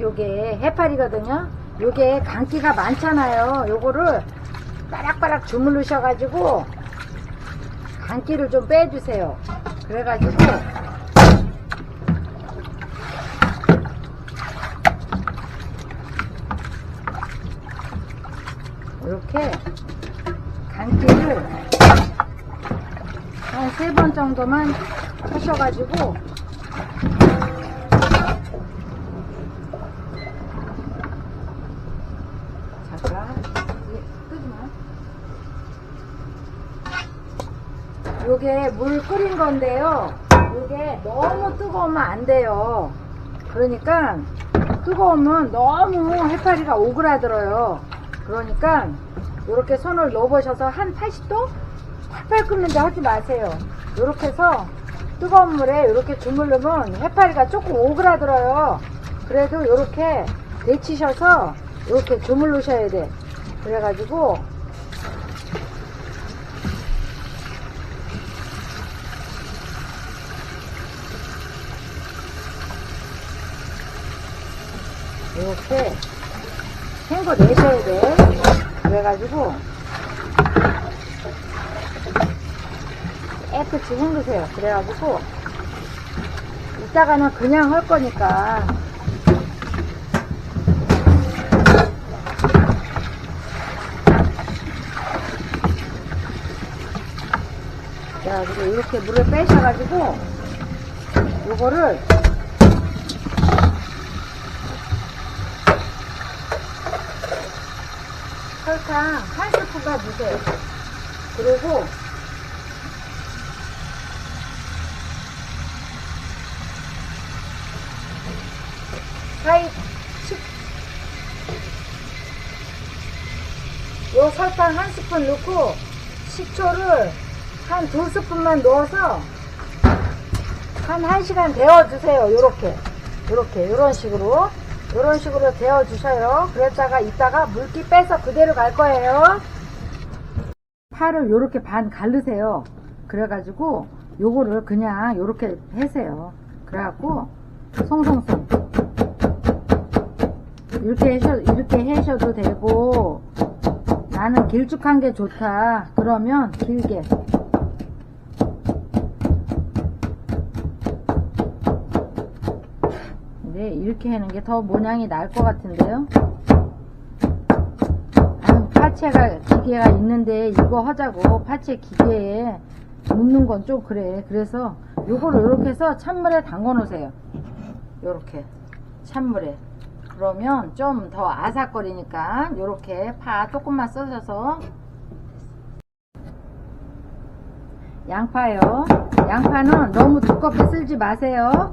요게 해파리거든요. 요게 간기가 많잖아요. 요거를 바락바락 주물르셔 가지고 간기를 좀 빼주세요. 그래가지고 이렇게 간기를 한 세 번 정도만 하셔가지고 잠깐 이게 끄지 마. 요게 물 끓인 건데요. 요게 너무 뜨거우면 안 돼요. 그러니까 뜨거우면 너무 해파리가 오그라들어요. 그러니까 이렇게 손을 넣어보셔서 한 80도? 팔팔 끓는데 하지 마세요. 이렇게 해서 뜨거운 물에 이렇게 주물르면 해파리가 조금 오그라들어요. 그래도 이렇게 데치셔서 이렇게 주물르셔야 돼. 그래가지고 이렇게 헹궈 내셔야 돼. 그래가지고 깨끗이 헹구세요. 그래가지고 이따가는 그냥 할 거니까 그래가지고 이렇게 물을 빼셔가지고 요거를 설탕 한 스푼가 주세요. 그리고 사이 식, 요 설탕 한 스푼 넣고 식초를 한 두 스푼만 넣어서 한 1시간 데워주세요. 요렇게. 요렇게. 요런 식으로. 요런 식으로 데워 주셔요. 그랬다가 이따가 물기 빼서 그대로 갈 거예요. 파를 요렇게 반 갈르세요. 그래가지고 요거를 그냥 요렇게 해세요. 그래갖고 송송송. 이렇게 하셔, 이렇게 하셔도 되고 나는 길쭉한 게 좋다. 그러면 길게. 근데 이렇게 하는 게 더 모양이 날 것 같은데요. 나는 파채가 기계가 있는데 이거 하자고 파채 기계에 묻는 건 좀 그래. 그래서 요거를 이렇게 해서 찬물에 담궈 놓으세요. 요렇게 찬물에. 그러면 좀 더 아삭거리니까 요렇게 파 조금만 써셔서 양파요. 양파는 너무 두껍게 쓸지 마세요.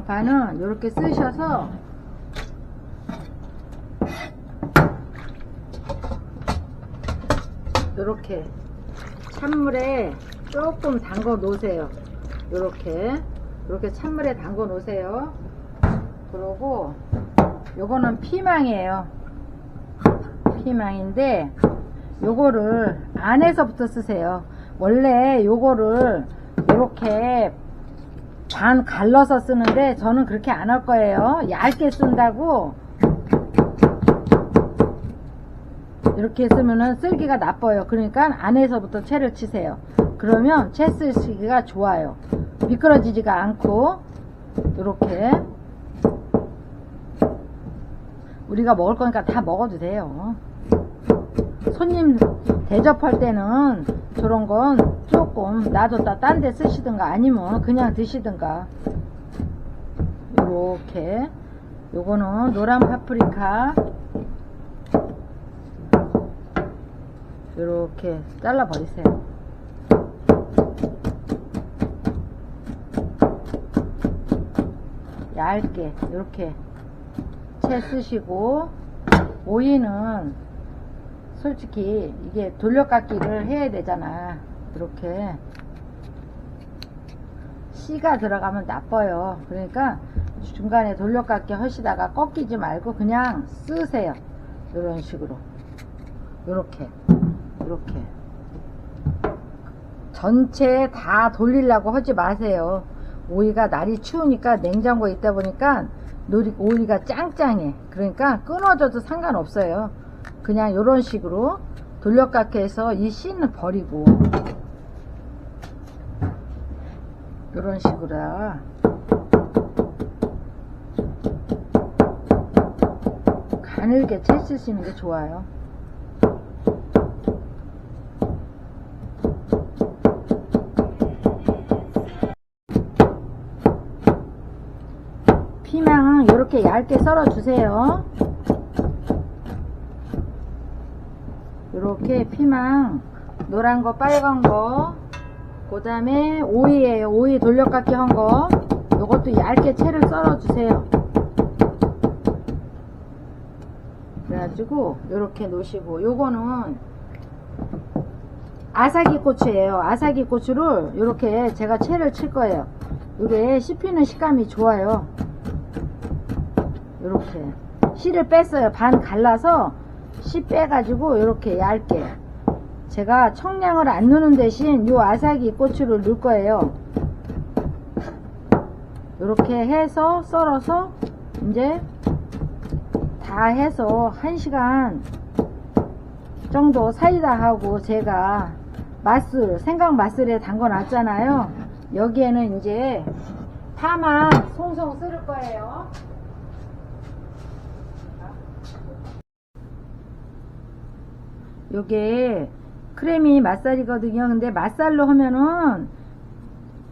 양파는 이렇게 쓰셔서 이렇게 찬물에 조금 담궈 놓으세요. 이렇게 이렇게 찬물에 담궈 놓으세요. 그러고 요거는 피망이에요. 피망인데 요거를 안에서부터 쓰세요. 원래 요거를 이렇게 반 갈라서 쓰는데 저는 그렇게 안 할 거예요. 얇게 쓴다고 이렇게 쓰면은 쓸기가 나빠요. 그러니까 안에서부터 채를 치세요. 그러면 채 쓰시기가 좋아요. 미끄러지지가 않고 이렇게 우리가 먹을 거니까 다 먹어도 돼요. 손님 대접할 때는 저런 건 조금 놔뒀다 딴 데 쓰시든가 아니면 그냥 드시든가. 요렇게. 요거는 노란 파프리카. 요렇게 잘라 버리세요. 얇게 이렇게 채 쓰시고 오이는 솔직히 이게 돌려깎기를 해야 되잖아. 이렇게. 씨가 들어가면 나빠요. 그러니까 중간에 돌려깎기 하시다가 꺾이지 말고 그냥 쓰세요. 이런 식으로. 이렇게. 이렇게. 전체 다 돌리려고 하지 마세요. 오이가 날이 추우니까 냉장고에 있다 보니까 오이가 짱짱해. 그러니까 끊어져도 상관없어요. 그냥 이런 식으로 돌려깎게 해서 이 씨는 버리고 이런 식으로 가늘게 채 쓰시는 게 좋아요. 피망 이렇게 얇게 썰어 주세요. 이렇게 피망 노란 거 빨간 거 그 다음에 오이에요. 오이 돌려깎기 한 거. 요것도 얇게 채를 썰어 주세요. 그래가지고 이렇게 놓으시고 요거는 아사기 고추예요. 아사기 고추를 이렇게 제가 채를 칠 거예요. 이게 씹히는 식감이 좋아요. 이렇게 씨를 뺐어요. 반 갈라서 씨 빼가지고 이렇게 얇게. 제가 청량을 안 넣는 대신 요 아사기 고추를 넣을 거예요. 이렇게 해서 썰어서 이제 다 해서 1시간 정도 사이다 하고 제가 맛술 생강 맛술에 담궈 놨잖아요. 여기에는 이제 파만 송송 쓸 거예요 요게 크림이 맛살이거든요. 근데 맛살로 하면은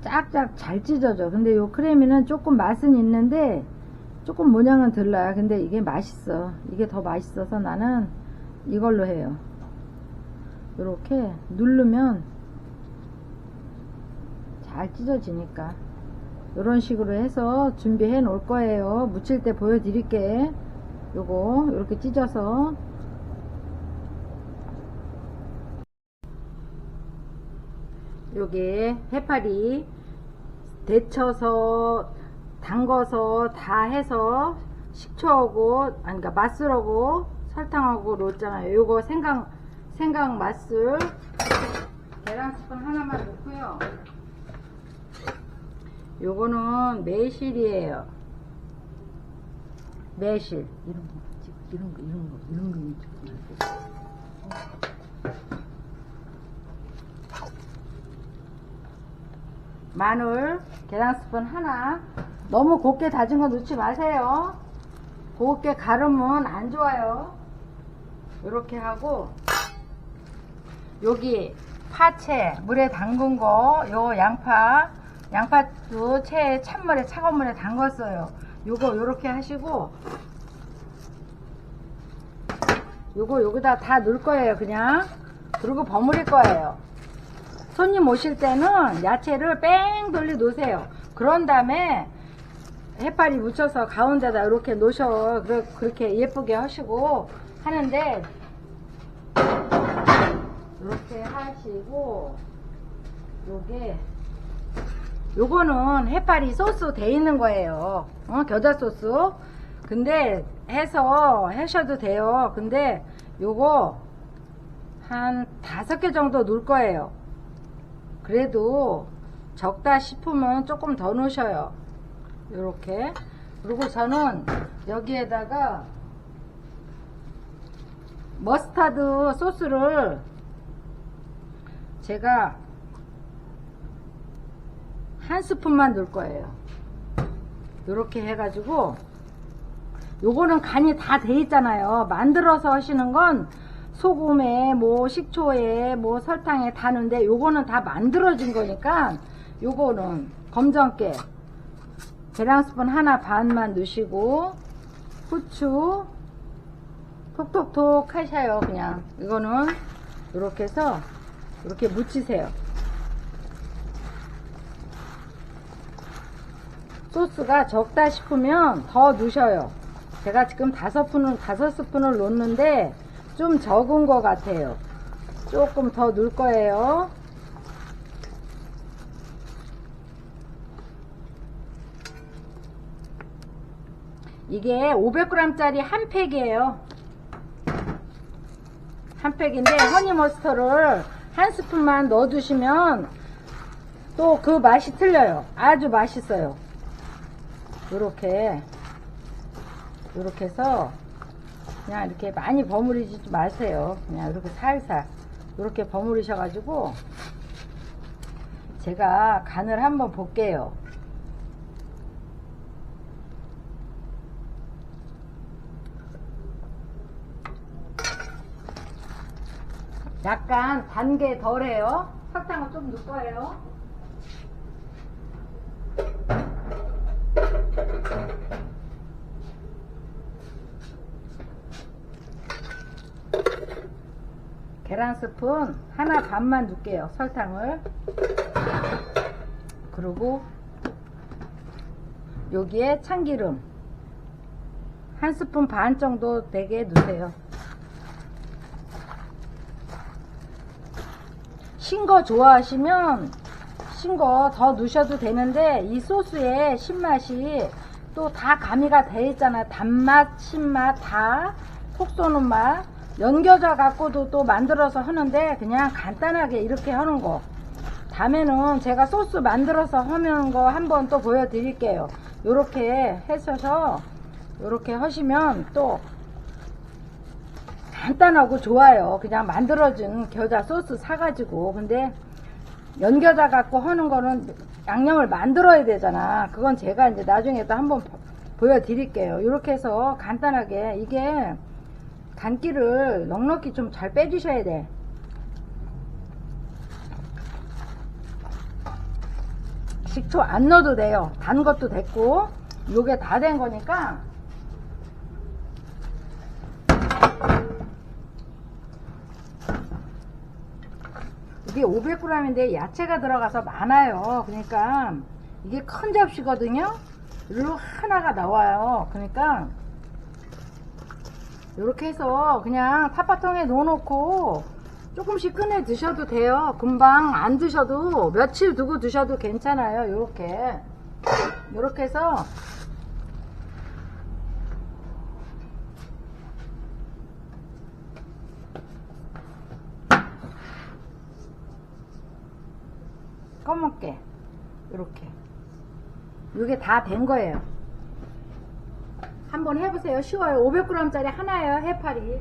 짝짝 잘 찢어져. 근데 요 크래미는 조금 맛은 있는데 조금 모양은 들라요. 근데 이게 맛있어. 이게 더 맛있어서 나는 이걸로 해요. 이렇게 누르면 잘 찢어지니까. 이런 식으로 해서 준비해 놓을 거예요. 묻힐 때 보여드릴게. 요거 이렇게 찢어서 요게 해파리 데쳐서 담궈서 다 해서 식초하고 아니 그러니까 맛술하고 설탕하고 넣었잖아요. 요거 생강 생강 맛술 계란 스푼 하나만 넣고요. 요거는 매실이에요. 매실 이런 거 이런 거 이런 거 이런 거 조금 마늘 계란 스푼 하나. 너무 곱게 다진 거 넣지 마세요. 곱게 가르면 안 좋아요. 이렇게 하고 여기 파채 물에 담근 거 요 양파 양파도 채 찬물에 차가운 물에 담갔어요. 요거 요렇게 하시고 요거 여기다 다 넣을 거예요 그냥. 그리고 버무릴 거예요 손님 오실 때는 야채를 뺑 돌려 놓으세요. 그런 다음에 해파리 묻혀서 가운데다 이렇게 놓으셔. 그렇게 예쁘게 하시고 하는데 이렇게 하시고 요게 요거는 해파리 소스 돼 있는 거예요. 어, 겨자 소스. 근데 해서 하셔도 돼요. 근데 요거 한 다섯 개 정도 넣을 거예요. 그래도 적다 싶으면 조금 더 넣으셔요. 요렇게. 그리고 저는 여기에다가 머스타드 소스를 제가 한 스푼만 넣을 거예요. 요렇게 해가지고 요거는 간이 다 돼 있잖아요. 만들어서 하시는 건 소금에 뭐 식초에 뭐 설탕에 다 넣는데 요거는 다 만들어진 거니까 요거는 검정깨 계란 스푼 하나 반만 넣으시고 후추 톡톡톡 하셔요 그냥. 이거는 이렇게 해서 이렇게 묻히세요. 소스가 적다 싶으면 더 넣으셔요. 제가 지금 다섯 스푼을 다섯 스푼을 넣는데 좀 적은 것 같아요. 조금 더 넣을 거예요. 이게 500g짜리 한 팩이에요. 한 팩인데 허니 머스터를 한 스푼만 넣어 두시면 또 그 맛이 틀려요. 아주 맛있어요. 요렇게 요렇게 해서 그냥 이렇게 많이 버무리지 마세요. 그냥 이렇게 살살 이렇게 버무리셔 가지고 제가 간을 한번 볼게요. 약간 단 게 덜해요. 설탕을 좀 넣을 거예요. 계란 스푼 하나 반만 넣을게요. 설탕을. 그리고 여기에 참기름 한 스푼 반 정도 되게 넣으세요. 신 거 좋아하시면 신 거 더 넣으셔도 되는데 이 소스의 신맛이 또 다 가미가 돼 있잖아요. 단맛, 신맛 다속 쏘는 맛 연겨져 갖고도 또 만들어서 하는데 그냥 간단하게 이렇게 하는 거 다음에는 제가 소스 만들어서 하는 거 한번 또 보여드릴게요. 요렇게 해셔서 요렇게 하시면 또 간단하고 좋아요. 그냥 만들어진 겨자 소스 사가지고. 근데 연겨자 갖고 하는 거는 양념을 만들어야 되잖아. 그건 제가 이제 나중에 또 한번 보- 보여드릴게요. 이렇게 해서 간단하게 이게 간기를 넉넉히 좀 잘 빼주셔야 돼. 식초 안 넣어도 돼요. 단 것도 됐고, 요게 다 된 거니까 이게 500g인데 야채가 들어가서 많아요. 그러니까 이게 큰 접시거든요. 일로 하나가 나와요. 그러니까 이렇게 해서 그냥 탑바통에 넣어놓고 조금씩 꺼내 드셔도 돼요. 금방 안 드셔도 며칠 두고 드셔도 괜찮아요. 이렇게 이렇게 해서 검은게 이렇게 이게 다 된 거예요 한번 해보세요. 쉬워요. 500g짜리 하나예요 해파리